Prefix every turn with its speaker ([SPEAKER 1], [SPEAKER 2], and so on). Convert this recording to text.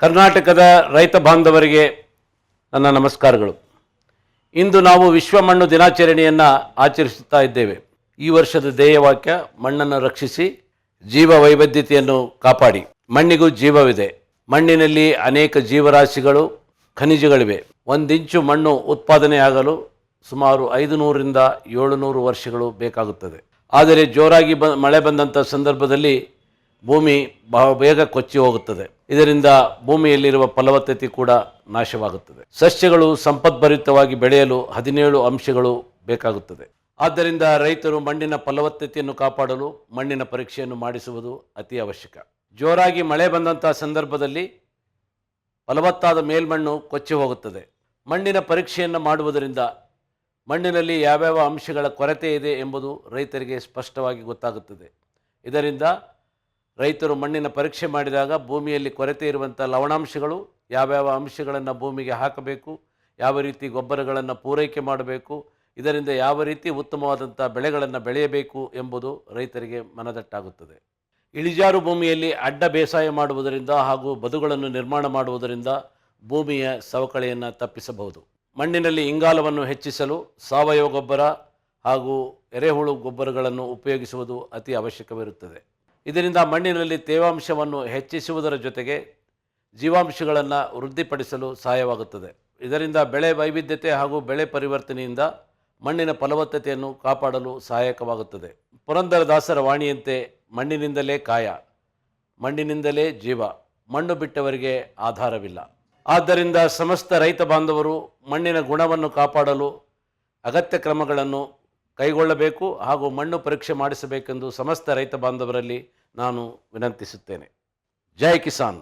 [SPEAKER 1] ಕರ್ನಾಟಕದ ರೈತ ಬಾಂಧವರಿಗೆ ನನ್ನ ನಮಸ್ಕಾರಗಳು. ಇಂದು ನಾವು ವಿಶ್ವ ಮಣ್ಣು ದಿನಾಚರಣೆಯನ್ನು ಆಚರಿಸುತ್ತಾ ಇದ್ದೇವೆ. ಈ ವರ್ಷದ ಧ್ಯೇಯವಾಕ್ಯ, ಮಣ್ಣನ್ನು ರಕ್ಷಿಸಿ ಜೀವ ವೈವಿಧ್ಯತೆಯನ್ನು ಕಾಪಾಡಿ. ಮಣ್ಣಿಗೂ ಜೀವವಿದೆ. ಮಣ್ಣಿನಲ್ಲಿ ಅನೇಕ ಜೀವರಾಶಿಗಳು, ಖನಿಜಗಳಿವೆ. ಒಂದಿಂಚು ಮಣ್ಣು ಉತ್ಪಾದನೆಯಾಗಲು ಸುಮಾರು ಐದು ನೂರರಿಂದ ಏಳುನೂರು ವರ್ಷಗಳು ಬೇಕಾಗುತ್ತದೆ. ಆದರೆ ಜೋರಾಗಿ ಬ, ಮಳೆ ಬಂದಂಥ ಸಂದರ್ಭದಲ್ಲಿ ಭೂಮಿ ಬಹಳ ಬೇಗ ಕೊಚ್ಚಿ ಹೋಗುತ್ತದೆ. ಇದರಿಂದ ಭೂಮಿಯಲ್ಲಿರುವ ಫಲವತ್ತತೆ ಕೂಡ ನಾಶವಾಗುತ್ತದೆ. ಸಸ್ಯಗಳು ಸಂಪದ್ಭರಿತವಾಗಿ ಬೆಳೆಯಲು ಹದಿನೇಳು ಅಂಶಗಳು ಬೇಕಾಗುತ್ತದೆ. ಆದ್ದರಿಂದ ರೈತರು ಮಣ್ಣಿನ ಫಲವತ್ತತೆಯನ್ನು ಕಾಪಾಡಲು ಮಣ್ಣಿನ ಪರೀಕ್ಷೆಯನ್ನು ಮಾಡಿಸುವುದು ಅತಿ ಅವಶ್ಯಕ. ಜೋರಾಗಿ ಮಳೆ ಬಂದಂತಹ ಸಂದರ್ಭದಲ್ಲಿ ಫಲವತ್ತಾದ ಮೇಲ್ಮಣ್ಣು ಕೊಚ್ಚಿ ಹೋಗುತ್ತದೆ. ಮಣ್ಣಿನ ಪರೀಕ್ಷೆಯನ್ನು ಮಾಡುವುದರಿಂದ ಮಣ್ಣಿನಲ್ಲಿ ಯಾವ್ಯಾವ ಅಂಶಗಳ ಕೊರತೆ ಇದೆ ಎಂಬುದು ರೈತರಿಗೆ ಸ್ಪಷ್ಟವಾಗಿ ಗೊತ್ತಾಗುತ್ತದೆ. ಇದರಿಂದ ರೈತರು ಮಣ್ಣಿನ ಪರೀಕ್ಷೆ ಮಾಡಿದಾಗ ಭೂಮಿಯಲ್ಲಿ ಕೊರತೆ ಇರುವಂಥ ಲವಣಾಂಶಗಳು ಯಾವ್ಯಾವ ಅಂಶಗಳನ್ನು ಭೂಮಿಗೆ ಹಾಕಬೇಕು, ಯಾವ ರೀತಿ ಗೊಬ್ಬರಗಳನ್ನು ಪೂರೈಕೆ ಮಾಡಬೇಕು, ಇದರಿಂದ ಯಾವ ರೀತಿ ಉತ್ತಮವಾದಂಥ ಬೆಳೆಗಳನ್ನು ಬೆಳೆಯಬೇಕು ಎಂಬುದು ರೈತರಿಗೆ ಮನದಟ್ಟಾಗುತ್ತದೆ. ಇಳಿಜಾರು ಭೂಮಿಯಲ್ಲಿ ಅಡ್ಡ ಬೇಸಾಯ ಮಾಡುವುದರಿಂದ ಹಾಗೂ ಬದುಗಳನ್ನು ನಿರ್ಮಾಣ ಮಾಡುವುದರಿಂದ ಭೂಮಿಯ ಸವಕಳಿಯನ್ನು ತಪ್ಪಿಸಬಹುದು. ಮಣ್ಣಿನಲ್ಲಿ ಇಂಗಾಲವನ್ನು ಹೆಚ್ಚಿಸಲು ಸಾವಯವ ಗೊಬ್ಬರ ಹಾಗೂ ಎರೆಹುಳು ಗೊಬ್ಬರಗಳನ್ನು ಉಪಯೋಗಿಸುವುದು ಅತಿ ಅವಶ್ಯಕವಿರುತ್ತದೆ. ಇದರಿಂದ ಮಣ್ಣಿನಲ್ಲಿ ತೇವಾಂಶವನ್ನು ಹೆಚ್ಚಿಸುವುದರ ಜೊತೆಗೆ ಜೀವಾಂಶಗಳನ್ನು ವೃದ್ಧಿಪಡಿಸಲು ಸಹಾಯವಾಗುತ್ತದೆ. ಇದರಿಂದ ಬೆಳೆ ವೈವಿಧ್ಯತೆ ಹಾಗೂ ಬೆಳೆ ಪರಿವರ್ತನೆಯಿಂದ ಮಣ್ಣಿನ ಫಲವತ್ತತೆಯನ್ನು ಕಾಪಾಡಲು ಸಹಾಯಕವಾಗುತ್ತದೆ. ಪುರಂದರದಾಸರ ವಾಣಿಯಂತೆ ಮಣ್ಣಿನಿಂದಲೇ ಕಾಯ, ಮಣ್ಣಿನಿಂದಲೇ ಜೀವ, ಮಣ್ಣು ಬಿಟ್ಟವರಿಗೆ ಆಧಾರವಿಲ್ಲ. ಆದ್ದರಿಂದ ಸಮಸ್ತ ರೈತ ಬಾಂಧವರು ಮಣ್ಣಿನ ಗುಣವನ್ನು ಕಾಪಾಡಲು ಅಗತ್ಯ ಕ್ರಮಗಳನ್ನು ಕೈಗೊಳ್ಳಬೇಕು ಹಾಗೂ ಮಣ್ಣು ಪರೀಕ್ಷೆ ಮಾಡಿಸಬೇಕೆಂದು ಸಮಸ್ತ ರೈತ ಬಾಂಧವರಲ್ಲಿ ನಾನು ವಿನಂತಿಸುತ್ತೇನೆ. ಜೈ ಕಿಸಾನ್.